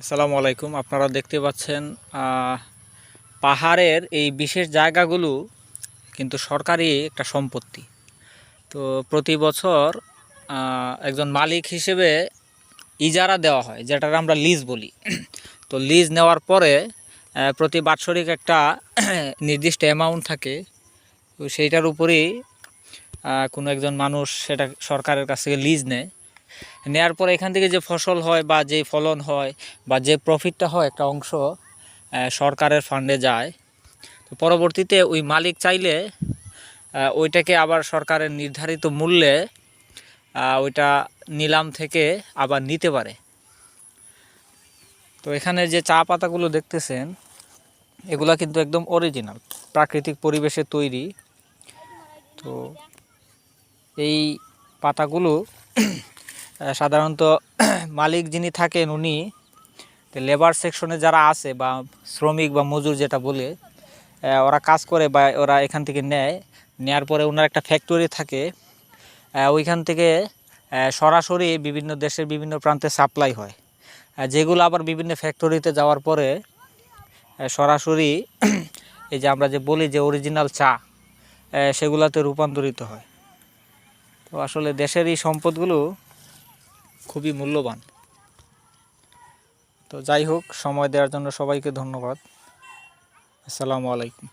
আসসালামু আলাইকুম। আপনারা দেখতে পাচ্ছেন পাহাড়ের এই বিশেষ জায়গাগুলো কিন্তু সরকারি একটা সম্পত্তি। তো প্রতি বছর একজন মালিক হিসেবে ইজারা দেওয়া হয় যেটার আমরা লিজ বলি। তো লিজ নেওয়ার পরে প্রতি বাৎসরিক একটা নির্দিষ্ট অ্যামাউন্ট থাকে। তো সেইটার উপরেই কোনো একজন মানুষ সেটা সরকারের কাছ থেকে লিজ নেয়। নেয়ার পরে এখান থেকে যে ফসল হয় বা যে ফলন হয় বা যে প্রফিটটা হয় একটা অংশ সরকারের ফান্ডে যায়। তো পরবর্তীতে ওই মালিক চাইলে ওইটাকে আবার সরকারের নির্ধারিত মূল্যে ওইটা নিলাম থেকে আবার নিতে পারে। তো এখানে যে চা পাতাগুলো দেখতেছেন, এগুলা কিন্তু একদম অরিজিনাল প্রাকৃতিক পরিবেশে তৈরি। তো এই পাতাগুলো সাধারণত মালিক যিনি থাকেন উনি লেবার সেকশনে যারা আছে বা শ্রমিক বা মজুর যেটা বলে ওরা কাজ করে বা ওরা এখান থেকে নেয়। নেয়ার পরে ওনার একটা ফ্যাক্টরি থাকে। ওইখান থেকে সরাসরি বিভিন্ন দেশের বিভিন্ন প্রান্তে সাপ্লাই হয়। যেগুলো আবার বিভিন্ন ফ্যাক্টরিতে যাওয়ার পরে সরাসরি এই যে আমরা যে বলি যে অরিজিনাল চা সেগুলোতে রূপান্তরিত হয়। তো আসলে দেশের এই সম্পদগুলো খুবই মূল্যবান। তো যাই হোক সময় দেওয়ার জন্য সবাইকে ধন্যবাদ। আসসালামু আলাইকুম।